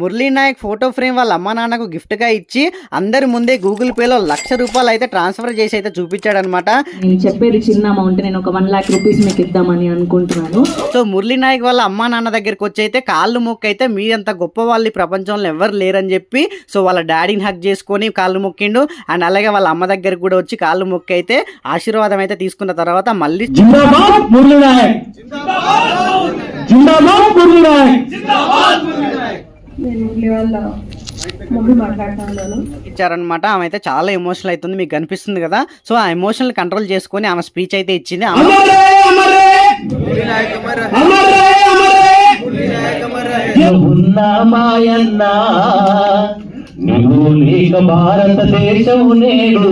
Murali Naik photo frame వాళ్ళ అమ్మ నాన్నకు గిఫ్ట్గా ఇచ్చి అందరి ముందే గూగుల్ పేలో లక్ష రూపాయలు అయితే ట్రాన్స్ఫర్ చేసి అయితే చూపించాడనమాట. నేను చెప్పేది చిన్న అమౌంట్ నేను ఒక వన్ లాక్ రూపీస్ మీకు ఇద్దామని అనుకుంటున్నాను. సో మురళీ నాయక్ వాళ్ళ అమ్మా నాన్న దగ్గరికి వచ్చి అయితే కాళ్ళు మొక్క అయితే మీరంత గొప్ప వాళ్ళు ప్రపంచంలో ఎవరు లేరని చెప్పి సో వాళ్ళ డాడీని హక్ చేసుకొని కాళ్ళు మొక్కిండు. అండ్ అలాగే వాళ్ళ అమ్మ దగ్గరకు కూడా వచ్చి కాళ్ళు మొక్క అయితే ఆశీర్వాదం అయితే తీసుకున్న తర్వాత మళ్ళీ జిందాబాద్ జిందాబాద్. ఇచ్చారనమాట ఆమె అయితే చాలా ఎమోషనల్ అవుతుంది మీకు కనిపిస్తుంది కదా. సో ఆ ఎమోషనల్ కంట్రోల్ చేసుకొని ఆమె స్పీచ్ అయితే ఇచ్చింది. భారతదేశము నేడు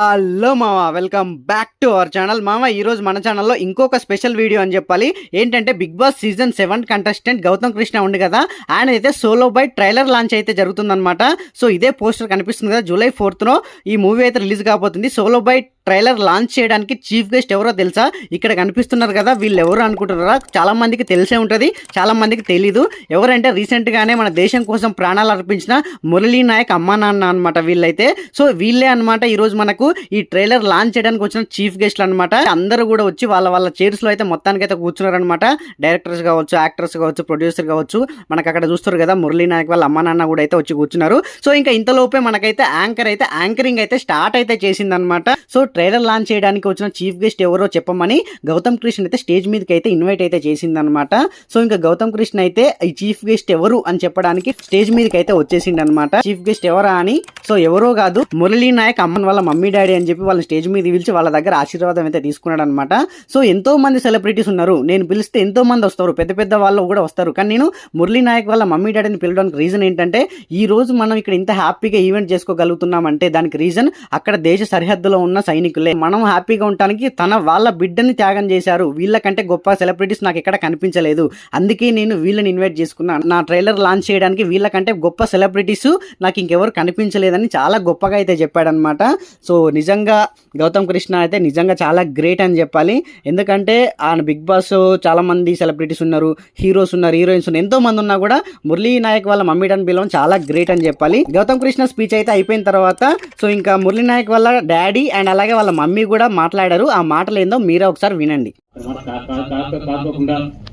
హలో మామ welcome back to our channel. మామ ఈ రోజు మన ఛానల్లో ఇంకొక స్పెషల్ వీడియో అని చెప్పాలి. ఏంటంటే Bigg Boss season seven contestant Gautham Krishna ఉంది కదా ఆయన అయితే సోలో బై ట్రైలర్ లాంచ్ అయితే జరుగుతుందన్నమాట. సో ఇదే పోస్టర్ కనిపిస్తుంది కదా జూలై ఫోర్త్లో ఈ మూవీ అయితే రిలీజ్ కాబోతుంది. సోలో బై ట్రైలర్ లాంచ్ చేయడానికి చీఫ్ గెస్ట్ ఎవరో తెలుసా? ఇక్కడ కనిపిస్తున్నారు కదా వీళ్ళు ఎవరు అనుకుంటున్నారా? చాలా మందికి తెలిసే ఉంటుంది చాలా మందికి తెలీదు. ఎవరంటే రీసెంట్ గానే మన దేశం కోసం ప్రాణాలు అర్పించిన మురళీ నాయక్ అమ్మా నాన్న అనమాట వీళ్ళైతే. సో వీళ్ళే అనమాట ఈ రోజు మనకు ఈ ట్రైలర్ లాంచ్ చేయడానికి వచ్చిన చీఫ్ గెస్ట్లు అనమాట అందరూ కూడా వచ్చి వాళ్ళ వాళ్ళ చైర్స్లో అయితే మొత్తానికి అయితే కూర్చున్నారు అనమాట డైరెక్టర్స్ కావచ్చు యాక్టర్స్ కావచ్చు ప్రొడ్యూసర్ కావచ్చు. మనకు అక్కడ చూస్తారు కదా మురళీ నాయక్ వాళ్ళ అమ్మ నాన్న కూడా అయితే వచ్చి కూర్చున్నారు. సో ఇంకా ఇంతలోపే మనకైతే యాంకర్ అయితే యాంకరింగ్ అయితే స్టార్ట్ అయితే చేసింది అనమాట సో ట్రైలర్ లాంచ్ చేయడానికి వచ్చిన చీఫ్ గెస్ట్ ఎవరో చెప్పమని గౌతమ్ కృష్ణ అయితే స్టేజ్ మీదకి అయితే ఇన్వైట్ అయితే చేసింది అనమాట సో ఇంకా గౌతమ్ కృష్ణ అయితే ఈ చీఫ్ గెస్ట్ ఎవరు అని చెప్పడానికి స్టేజ్ మీదకి అయితే వచ్చేసింది చీఫ్ గెస్ట్ ఎవరా అని సో ఎవరో కాదు మురళీ నాయక్ అమ్మన్ వాళ్ళ మమ్మీ డాడీ అని చెప్పి వాళ్ళ స్టేజ్ మీద పిలిచి వాళ్ళ దగ్గర ఆశీర్వాదం అయితే తీసుకున్నాడు అనమాట సో ఎంతో మంది సెలబ్రిటీస్ ఉన్నారు. నేను పిలిస్తే ఎంతో మంది వస్తారు. పెద్ద పెద్ద వాళ్ళు కూడా వస్తారు. కానీ నేను మురళీ నాయక్ వాళ్ళ మమ్మీ డాడీని పిలవడానికి రీజన్ ఏంటంటే ఈ రోజు మనం ఇక్కడ ఇంత హ్యాపీగా ఈవెంట్ చేసుకోగలుగుతున్నాం అంటే దానికి రీజన్ అక్కడ దేశ సరిహద్దులో ఉన్న సైనికులే. మనం హ్యాపీగా ఉండటానికి తన వాళ్ళ బిడ్డని త్యాగం చేశారు. వీళ్ళకంటే గొప్ప సెలబ్రిటీస్ నాకు ఎక్కడ కనిపించలేదు. అందుకే నేను వీళ్ళని ఇన్వైట్ చేసుకున్నాను నా ట్రైలర్ లాంచ్ చేయడానికి వీళ్ళకంటే గొప్ప సెలబ్రిటీస్ నాకు ఇంకెవరు కనిపించలేదని చాలా గొప్పగా అయితే చెప్పాడనమాట సో నిజంగా గౌతమ్ కృష్ణ అయితే నిజంగా చాలా గ్రేట్ అని చెప్పాలి. ఎందుకంటే ఆయన బిగ్ బాస్ చాలామంది సెలబ్రిటీస్ ఉన్నారు హీరోస్ ఉన్నారు హీరోయిన్స్ ఉన్నారు ఎంతోమంది ఉన్నా కూడా మురళీ నాయక్ వాళ్ళ మమ్మీ డాన్ పిలవడం చాలా గ్రేట్ అని చెప్పాలి. గౌతమ్ కృష్ణ స్పీచ్ అయితే అయిపోయిన తర్వాత సో ఇంకా మురళీ నాయక్ వాళ్ళ డాడీ అండ్ అలాగే వాళ్ళ మమ్మీ కూడా మాట్లాడారు. ఆ మాటలు ఏందో మీరే ఒకసారి వినండి.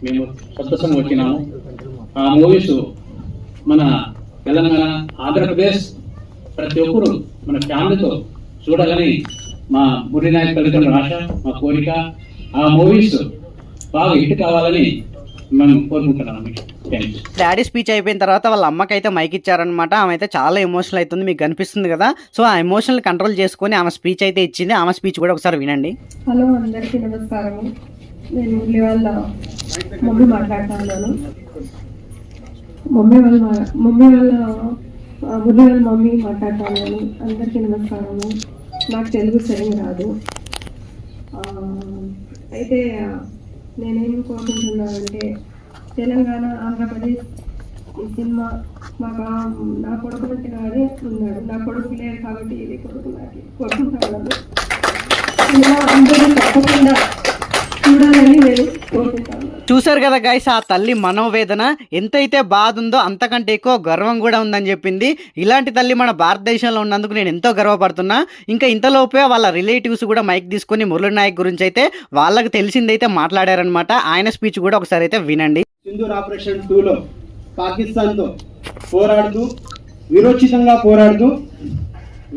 మేము వచ్చినాము. ఆ మూవీస్ మన తెలంగాణ ఆంధ్రప్రదేశ్ ప్రతి ఒక్కరు మన ఫ్యామిలీతో చూడాలని మా మురళీ నాయక్ తల్లిదండ్రుల ఆశ మా కోరిక ఆ మూవీస్ బాగా హిట్ కావాలని థ్యాంక్ యూ డాడీ స్పీచ్ అయిపోయిన తర్వాత వాళ్ళ అమ్మకి అయితే మైక్ ఇచ్చారనమాట ఆమె అయితే చాలా ఎమోషనల్ అవుతుంది మీకు కనిపిస్తుంది కదా. సో ఆ ఎమోషనల్ కంట్రోల్ చేసుకొని ఆమె స్పీచ్ అయితే ఇచ్చింది. ఆమె స్పీచ్ కూడా ఒకసారి వినండి. హలో అందరికీ నమస్కారము నేను వాళ్ళ మమ్మీ మాట్లాడుతా ఉన్నాను మమ్మీ వాళ్ళ మమ్మీ వాళ్ళ మురళి వాళ్ళ మమ్మీ మాట్లాడతాను. అందరికీ నమస్కారము. నాకు తెలుగు సరిగ్గా రాదు. అయితే ఆ, నేనేం కోరుకుంటున్నానంటే తెలంగాణ ఆంధ్రప్రదేశ్ సినిమా మాకు నా కొడుకు అంటే నాడే ఉన్నాడు. నా కొడుకు లేరు కాబట్టి ఇది కొడుకు నాకు కోరుకుంటున్నాను. సినిమా అందరూ తప్పకుండా చూడాలని నేను కోరుకుంటాను. చూసారు కదా గైస్ ఆ తల్లి మనోవేదన ఎంతైతే బాధ ఉందో అంతకంటే ఎక్కువ గర్వం కూడా ఉందని చెప్పింది. ఇలాంటి తల్లి మన భారతదేశంలో ఉన్నందుకు నేను ఎంతో గర్వపడుతున్నా. ఇంకా ఇంతలోపే వాళ్ళ రిలేటివ్స్ కూడా మైక్ తీసుకొని మురళి నాయక్ గురించి అయితే వాళ్ళకి తెలిసిందైతే మాట్లాడారనమాట ఆయన స్పీచ్ కూడా ఒకసారి అయితే వినండి. సింధూర్ ఆపరేషన్ టూలో పాకిస్తాన్తో పోరాడుతూ విరోచితంగా పోరాడుతూ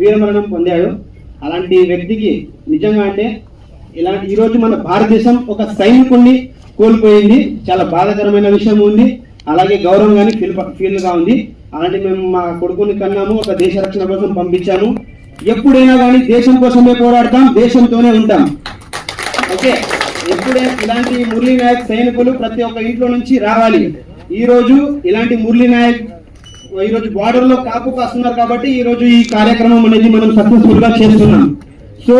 వీరమరణం పొందాడు. అలాంటి వ్యక్తికి నిజంగా అంటే ఇలాంటి ఈరోజు మన భారతదేశం ఒక సైనికుడిని కోల్పోయింది. చాలా బాధాకరమైన విషయం ఉంది. అలాగే గౌరవం కానీ ఫీల్ ఫీల్గా ఉంది. అలాంటి మేము మా కొడుకుని కన్నాము ఒక దేశ రక్షణ కోసం పంపించాము. ఎప్పుడైనా కానీ దేశం కోసమే పోరాడతాం దేశంతోనే ఉంటాం. ఓకే? ఎప్పుడే ఇలాంటి మురళీ నాయక్ సైనికులు ప్రతి ఒక్క ఇంట్లో నుంచి రావాలి. ఈరోజు ఇలాంటి మురళీ నాయక్ ఈరోజు బార్డర్లో కాపు కాస్తున్నారు కాబట్టి ఈరోజు ఈ కార్యక్రమం అనేది మనం సక్సెస్ఫుల్గా చేస్తున్నాం. సో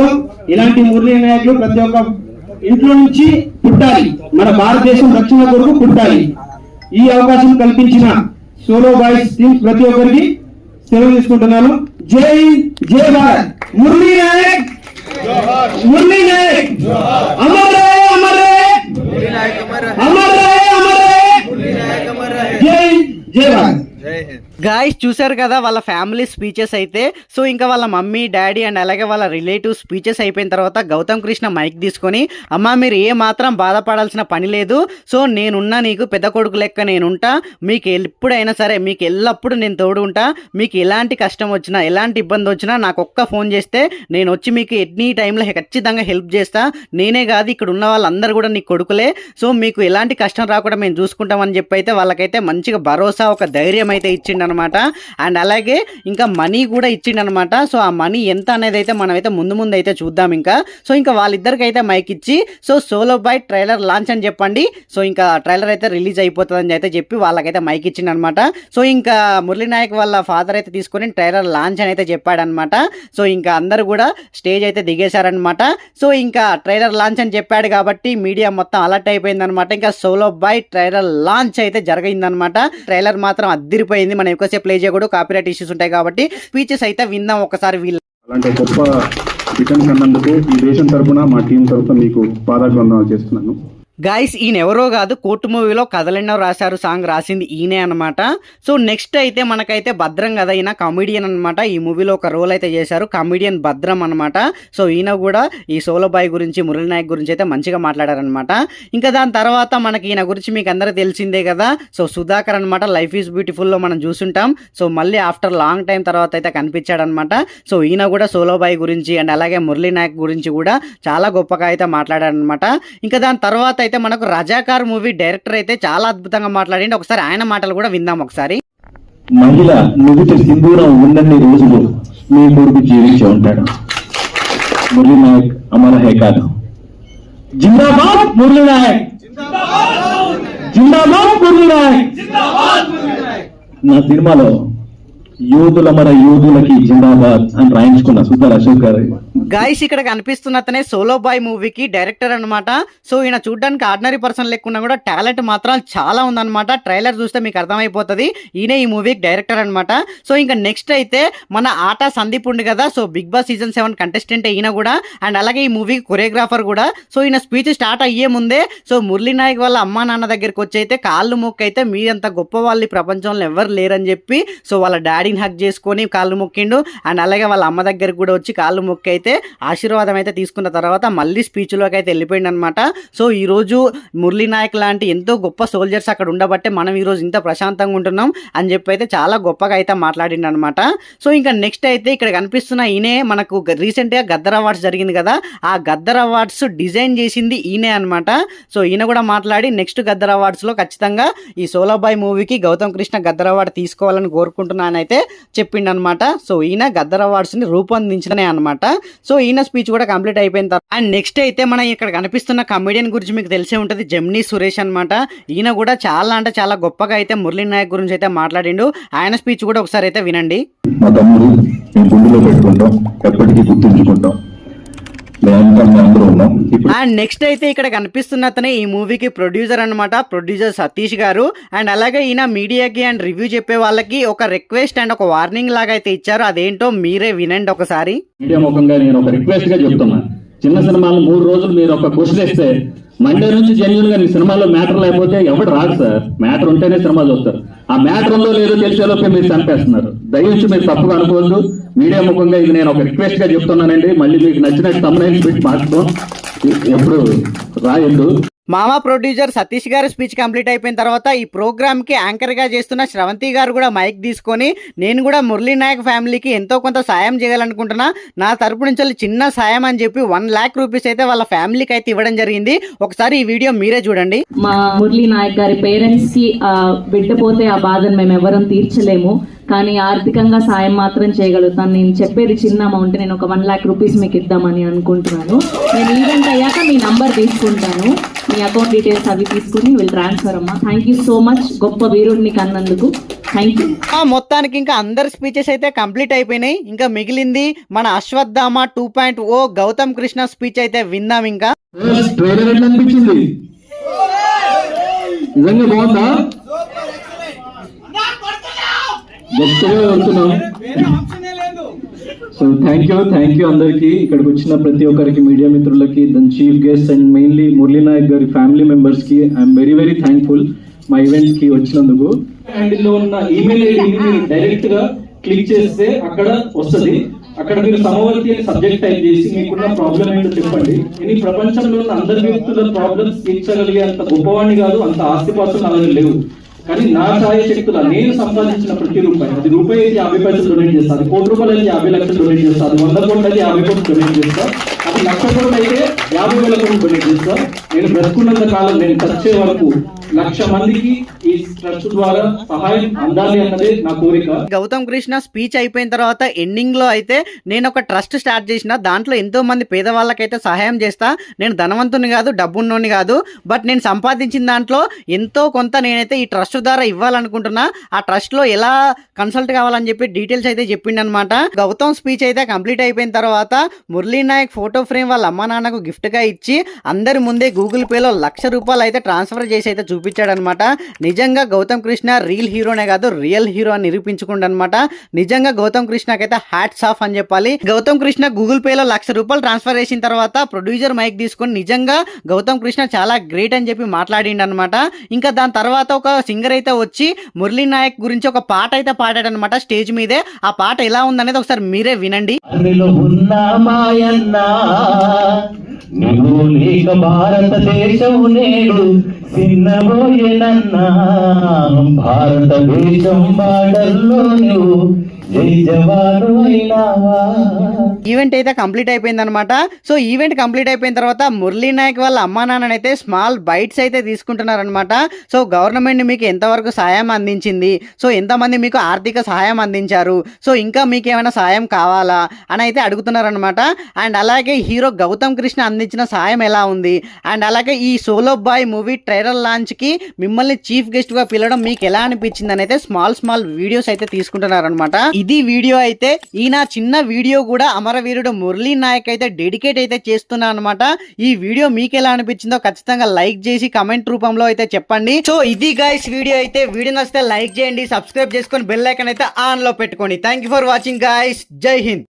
ఇలాంటి మురళీ నాయకులు ప్రతి ఒక్క ఇంట్లో నుంచి పుట్టాలి. మన భారతదేశం రక్షణ కొరకు పుట్టాలి. ఈ అవకాశం కల్పించిన సోలో బాయ్స్ టీమ్స్ ప్రతి ఒక్కరికి సెలవు తీసుకుంటున్నాను. జై జై భారత్. మురళీ నాయక్. మురళీ నాయక్. అమర్ రహే, అమర్ రహే. అమర్ రహే, అమర్ రహే. గాయస్ చూశారు కదా వాళ్ళ ఫ్యామిలీ స్పీచెస్ అయితే. సో ఇంకా వాళ్ళ మమ్మీ డాడీ అండ్ అలాగే వాళ్ళ రిలేటివ్ స్పీచెస్ అయిపోయిన తర్వాత గౌతమ్ కృష్ణ మైక్ తీసుకొని అమ్మ మీరు ఏ మాత్రం బాధపడాల్సిన పని లేదు. సో నేనున్నా నీకు పెద్ద కొడుకు లెక్క నేనుంటా. మీకు ఎప్పుడైనా సరే మీకు ఎల్లప్పుడూ నేను తోడు ఉంటా మీకు ఎలాంటి కష్టం వచ్చినా ఎలాంటి ఇబ్బంది వచ్చినా నాకు ఒక్క ఫోన్ చేస్తే నేను వచ్చి మీకు ఎన్ని టైంలో ఖచ్చితంగా హెల్ప్ చేస్తా. నేనే కాదు ఇక్కడ ఉన్న వాళ్ళందరూ కూడా నీ కొడుకులే. సో మీకు ఎలాంటి కష్టం రాకుండా మేము చూసుకుంటామని చెప్పి అయితే వాళ్ళకైతే మంచిగా భరోసా ఒక ధైర్యం అయితే ఇచ్చిండనమాట. అండ్ అలాగే ఇంకా మనీ కూడా ఇచ్చిండనమాట. సో ఆ మనీ ఎంత అనేది అయితే మనమైతే ముందు ముందు అయితే చూద్దాం ఇంకా. సో ఇంకా వాళ్ళిద్దరికి అయితే మైక్ ఇచ్చి so Solo Boy trailer launch అని చెప్పండి. సో ఇంకా ట్రైలర్ అయితే రిలీజ్ అయిపోతుందని అయితే చెప్పి వాళ్ళకైతే మైక్ ఇచ్చిండనమాట. సో ఇంకా మురళీ నాయక్ వాళ్ళ ఫాదర్ అయితే తీసుకొని ట్రైలర్ లాంచ్ అని అయితే చెప్పాడనమాట. సో ఇంకా అందరు కూడా స్టేజ్ అయితే దిగేశారనమాట. సో ఇంకా ట్రైలర్ లాంచ్ అని చెప్పాడు కాబట్టి మీడియా మొత్తం అలర్ట్ అయిపోయిందనమాట. ఇంకా సోలో బై ట్రైలర్ లాంచ్ అయితే జరిగిందనమాట. ట్రైలర్ మాత్రం అద్దిరిపోయింది. మనం ఎక్కువసేపు ప్లే చేయకూడదు. కాపీరైట్ ఇష్యూస్ ఉంటాయి కాబట్టి స్పీచెస్ అయితే విందాం ఒకసారి వీళ్ళ అలాంటి గొప్ప రిటర్న్స్ అన్నందుకు ఈ దేశం తరపున మా టీం తరపున మీకు పాదాభివందనాలు చేస్తున్నాను. గాయస్ ఈయన ఎవరో కాదు కోర్టు మూవీలో కథలెన్నో రాశారు సాంగ్ రాసింది ఈయనే అనమాట సో నెక్స్ట్ అయితే మనకైతే భద్రం కదా ఈయన కామెడియన్ అనమాట ఈ మూవీలో ఒక రోల్ అయితే చేశారు కామెడియన్ భద్రం అనమాట సో ఈయన కూడా ఈ సోలోబాయ్ గురించి మురళి నాయక్ గురించి అయితే మంచిగా మాట్లాడారనమాట ఇంకా దాని తర్వాత మనకి ఈయన గురించి మీకు అందరూ తెలిసిందే కదా సో సుధాకర్ అనమాట లైఫ్ ఈజ్ బ్యూటిఫుల్లో మనం చూసుంటాం. సో మళ్ళీ ఆఫ్టర్ లాంగ్ టైం తర్వాత అయితే కనిపించాడనమాట సో ఈయన కూడా సోలోబాయ్ గురించి అండ్ అలాగే మురళి నాయక్ గురించి కూడా చాలా గొప్పగా అయితే మాట్లాడారనమాట ఇంకా దాని తర్వాత అయితే మనకు రజాకార్ మూవీ డైరెక్టర్ అయితే చాలా అద్భుతంగా మాట్లాడండి. ఒకసారి ఆయన మాటలు కూడా విందాం ఒకసారి. మహిళ నుదుట సింధూరం ఉన్నన్ని రోజులు మీ కొడుకు జీవించి ఉంటాడు. మురళీ నాయక్ అమర హే కాదు. జిందాబాద్ మురళీ నాయక్. జిందాబాద్ మురళీ నాయక్. నా సినిమాలో యూదుల మన యూదులకి జిందాబాద్ అని రాయించుకున్న సూపర్ అశోక్ గారు. గాయస్ ఇక్కడ కనిపిస్తున్న అతనే సోలో బాయ్ మూవీకి డైరెక్టర్ అనమాట సో ఈయన చూడడానికి ఆర్డినరీ పర్సన్ లేకుండా కూడా టాలెంట్ మాత్రం చాలా ఉందన్నమాట. ట్రైలర్ చూస్తే మీకు అర్థమైపోతుంది. ఈయనే ఈ మూవీకి డైరెక్టర్ అనమాట సో ఇంకా నెక్స్ట్ అయితే మన ఆట సందీప్ ఉండి కదా. So Bigg Boss season seven contestant ఈయన కూడా. అండ్ అలాగే ఈ మూవీకి కొరియోగ్రాఫర్ కూడా. సో ఈయన స్పీచ్ స్టార్ట్ అయ్యే ముందే సో మురళీ నాయక్ వాళ్ళ అమ్మా నాన్న దగ్గరికి వచ్చి అయితే కాళ్ళు మొక్క అయితే మీరంత గొప్ప వాళ్ళు ఈ ప్రపంచంలో ఎవరు లేరని చెప్పి సో వాళ్ళ డాడీని హక్ చేసుకొని కాళ్ళు మొక్కిండు. అండ్ అలాగే వాళ్ళ అమ్మ దగ్గరికి కూడా వచ్చి కాళ్ళు మొక్కి అయితే ఆశీర్వాదం అయితే తీసుకున్న తర్వాత మళ్ళీ స్పీచ్లోకి అయితే వెళ్ళిపోయింది అనమాట సో ఈరోజు మురళీ నాయక్ లాంటి ఎంతో గొప్ప సోల్జర్స్ అక్కడ ఉండబట్టే మనం ఈరోజు ఇంత ప్రశాంతంగా ఉంటున్నాం అని చెప్పి అయితే చాలా గొప్పగా అయితే మాట్లాడిండు అనమాట సో ఇంకా నెక్స్ట్ అయితే ఇక్కడ కనిపిస్తున్న ఈయనే మనకు రీసెంట్గా గద్దర్ అవార్డ్స్ జరిగింది కదా ఆ గద్దర్ అవార్డ్స్ డిజైన్ చేసింది ఈయనే అనమాట. సో ఈయన కూడా మాట్లాడి నెక్స్ట్ గద్దర్ అవార్డ్స్లో ఖచ్చితంగా ఈ సోలాబాయ్ మూవీకి గౌతమ్ కృష్ణ గద్దర్ అవార్డు తీసుకోవాలని కోరుకుంటున్నానైతే. చెప్పిండు అనమాట సో ఈయన గద్దర్ అవార్డ్స్ని రూపొందించడనే అనమాట. సో ఈయన స్పీచ్ కూడా కంప్లీట్ అయిపోయిన తర్వాత అండ్ నెక్స్ట్ అయితే మన ఇక్కడ కనిపిస్తున్న కమెడియన్ గురించి మీకు తెలిసే ఉంటుంది జమ్నీ సురేష్ అనమాట. ఈయన కూడా చాలా అంటే చాలా గొప్పగా అయితే మురళీ నాయక్ గురించి అయితే మాట్లాడిండు. ఆయన స్పీచ్ కూడా ఒకసారి అయితే వినండి. మా తమ్ముడు మేము గుండెలో పెట్టుకుంటాం. ఎప్పటికీ గుర్తుంచుకుంటాం. అండ్ నెక్స్ట్ అయితే ఇక్కడ కనిపిస్తున్న అతనే ఈ మూవీకి ప్రొడ్యూసర్ అనమాట ప్రొడ్యూసర్ సతీష్ గారు. అండ్ అలాగే ఈయన మీడియాకి అండ్ రివ్యూ చెప్పే వాళ్ళకి ఒక రిక్వెస్ట్ అండ్ ఒక వార్నింగ్ లాగా అయితే ఇచ్చారు. అదేంటో మీరే వినండి ఒకసారి. మీడియా ముఖంగా నేను ఒక రిక్వెస్ట్గా చెప్తున్నా. చిన్న సినిమాలు మూడు రోజులు మీరు ఒక క్వశ్చన్ వేస్తే మండే నుంచి జెన్యున్గా సినిమాలో మ్యాటర్ లేకపోతే ఎవరు రాదు సార్? మ్యాటర్ ఉంటేనే సినిమా చూస్తారు. ఆ మ్యాటర్ ఉందో లేదో తెలిసేలోపే మీరు చంపేస్తున్నారు. దయచేసి మీరు తప్పుగా అనుకోవద్దు. మీడియా ముఖంగా ఇది నేను ఒక రిక్వెస్ట్గా చెప్తున్నానండి. మళ్ళీ మీకు నచ్చినట్టు తమ్ముడైన పెట్టి మార్చుకోం. ఎప్పుడు? రాయొద్దు. మామ ప్రొడ్యూసర్ సతీష్ గారి స్పీచ్ కంప్లీట్ అయిపోయిన తర్వాత ఈ ప్రోగ్రామ్కి కి యాంకర్గా చేస్తున్న శ్రవంతి గారు కూడా మైక్ తీసుకొని నేను కూడా మురళీ నాయక్ ఫ్యామిలీకి ఎంతో కొంత సాయం చేయాలనుకుంటున్నా. నా తరపు నుంచి చిన్న సాయం అని చెప్పి వన్ ల్యాక్ రూపీస్ అయితే వాళ్ళ ఫ్యామిలీకి అయితే ఇవ్వడం జరిగింది. ఒకసారి ఈ వీడియో మీరే చూడండి. మా మురళీ నాయక్ గారి పేరెంట్స్కి ఆ బాధను మేము ఎవరూ తీర్చలేము. కానీ ఆర్థికంగా సాయం మాత్రం చేయగలుగుతాను. నేను చెప్పేది చిన్న అమౌంట్ నేను ఒక వన్ లాక్ రూపీస్ మీకు ఇద్దామని అనుకుంటున్నాను. నేను ఈవెంట్ అయ్యాక మీ నంబర్ తీసుకుంటాను. మీ అకౌంట్ డీటెయిల్స్ అవి తీసుకుని విల్ ట్రాన్స్ఫర్ అమ్మా. థ్యాంక్ యూ సో మచ్ గొప్ప వీరుడిని కన్నందుకు. థ్యాంక్ యూ ఆ మొత్తానికి ఇంకా అందరి స్పీచెస్ అయితే కంప్లీట్ అయిపోయినాయి. ఇంకా మిగిలింది మన Ashwatthama two point O Gautham Krishna speech అయితే విందాం ఇంకా. నిజంగా బాగుందా? వెళ్తున్నాం. So thank you thank you అందరికి. ఇక్కడికి వచ్చిన ప్రతి ఒక్కరికి మీడియా మిత్రులకి then chief guest and mainly Murali Nayak గారి ఫ్యామిలీ మెంబర్స్కి ఐఎమ్ వెరీ వెరీ థ్యాంక్ఫుల్ మా ఈవెంట్కి వచ్చినందుకు. హ్యాండిల్లో ఉన్న ఈమెయిల్ ఐడిని మీరు డైరెక్ట్గా క్లిక్ చేస్తే అక్కడ వస్తది. అక్కడ మీరు సమవర్తి అని సబ్జెక్ట్ టైప్ చేసి మీకున్న ప్రాబ్లం ఏంటో చెప్పండి. నేను ఈ ప్రపంచంలో ఉన్న అందరి వ్యక్తుల ప్రాబ్లమ్స్ తీర్చగలిగే అంత గొప్పవాణ్ణి కాదు అంత ఆస్తిపాస్తులు దగ్గర లేవు. కానీ నా ఛాయ శక్తుల నేను సంపాదించిన ప్రతి రూపాయి అది రూపాయి అయితే యాభై పైసలు డొనేట్ చేస్తాను కోటి రూపాయలు అయితే యాభై లక్షలు డొనేట్ చేస్తాను అది వంద కోట్లు అయితే యాభై కోట్లు డొనేట్ చేస్తాను అది లక్ష కోట్లు అయితే యాభై వేల కోట్లు డొనేట్ సార్ నేను బ్రతుకున్నంత కాలం నేను చచ్చే వరకు లక్ష మందికి ఈ ట్రస్ట్ ద్వారా సహాయం అందాలి అన్నదే నా కోరిక. గౌతమ్ కృష్ణ స్పీచ్ అయిపోయిన తర్వాత ఎండింగ్లో అయితే నేను ఒక ట్రస్ట్ స్టార్ట్ చేసిన దాంట్లో ఎంతో మంది పేదవాళ్ళకైతే సహాయం చేస్తా. నేను ధనవంతుని కాదు డబ్బున్నోని కాదు బట్ నేను సంపాదించిన దాంట్లో ఎంతో కొంత నేనైతే ఈ ట్రస్ట్ ద్వారా ఇవ్వాలనుకుంటున్నా. ఆ ట్రస్ట్లో ఎలా కన్సల్ట్ కావాలని చెప్పి డీటెయిల్స్ అయితే చెప్పిండనమాట గౌతమ్ స్పీచ్ అయితే కంప్లీట్ అయిపోయిన తర్వాత మురళీ నాయక్ ఫోటో ఫ్రేమ్ వాళ్ళ అమ్మ నాన్నకు గిఫ్ట్ గిఫ్ట్గా ఇచ్చి అందరి ముందే గూగుల్ పేలో లక్ష రూపాయలు అయితే ట్రాన్స్ఫర్ చేసి అయితే చూపించాడనమాట. నిజంగా గౌతమ్ కృష్ణ రీల్ హీరోనే కాదు రియల్ హీరో అని నిరూపించుకుండనమాట. నిజంగా గౌతమ్ కృష్ణకైతే హ్యాట్స్ ఆఫ్ అని చెప్పాలి. గౌతమ్ కృష్ణ గూగుల్ పేలో లక్ష రూపాయలు ట్రాన్స్ఫర్ చేసిన తర్వాత ప్రొడ్యూసర్ మైక్ తీసుకొని నిజంగా గౌతమ్ కృష్ణ చాలా గ్రేట్ అని చెప్పి మాట్లాడిండనమాట. ఇంకా దాని తర్వాత ఒక సింగర్ అయితే వచ్చి మురళీ నాయక్ గురించి ఒక పాట అయితే పాడాడనమాట స్టేజ్ మీదే. ఆ పాట ఎలా ఉందనేది ఒకసారి మీరే వినండి. నువ్వు లేక భారతదేశం నేడు చిన్నబోయేనన్నా భారతదేశం బాడల్లో నువ్వు ఈవెంట్ అయితే కంప్లీట్ అయిపోయింది అనమాట సో ఈవెంట్ కంప్లీట్ అయిపోయిన తర్వాత మురళీ నాయక్ వాళ్ళ అమ్మా నాన్ననైతే స్మాల్ బైట్స్ అయితే తీసుకుంటున్నారనమాట సో గవర్నమెంట్ మీకు ఎంతవరకు సాయం అందించింది? సో ఎంతమంది మీకు ఆర్థిక సహాయం అందించారు? సో ఇంకా మీకు ఏమైనా సాయం కావాలా? అని అయితే అడుగుతున్నారనమాట అండ్ అలాగే హీరో గౌతమ్ కృష్ణ అందించిన సాయం ఎలా ఉంది? అండ్ అలాగే ఈ సోలో బాయ్ మూవీ ట్రైలర్ లాంచ్కి మిమ్మల్ని చీఫ్ గెస్ట్గా పిలవడం మీకు ఎలా అనిపించింది? అని అయితే స్మాల్ స్మాల్ వీడియోస్ అయితే తీసుకుంటున్నారనమాట ఇది వీడియో అయితే ఈ నా చిన్న వీడియో కూడా అమరవీరుడు మురళీ నాయక్ అయితే డెడికేట్ అయితే చేస్తున్నా అనమాట ఈ వీడియో మీకు ఎలా అనిపించిందో ఖచ్చితంగా లైక్ చేసి కమెంట్ రూపంలో అయితే చెప్పండి. సో ఇది గైస్ వీడియో అయితే. వీడియో నచ్చితే లైక్ చేయండి సబ్స్క్రైబ్ చేసుకొని బెల్ ఐకన్ అయితే ఆన్లో పెట్టుకోండి. Thank you for watching guys Jai Hind.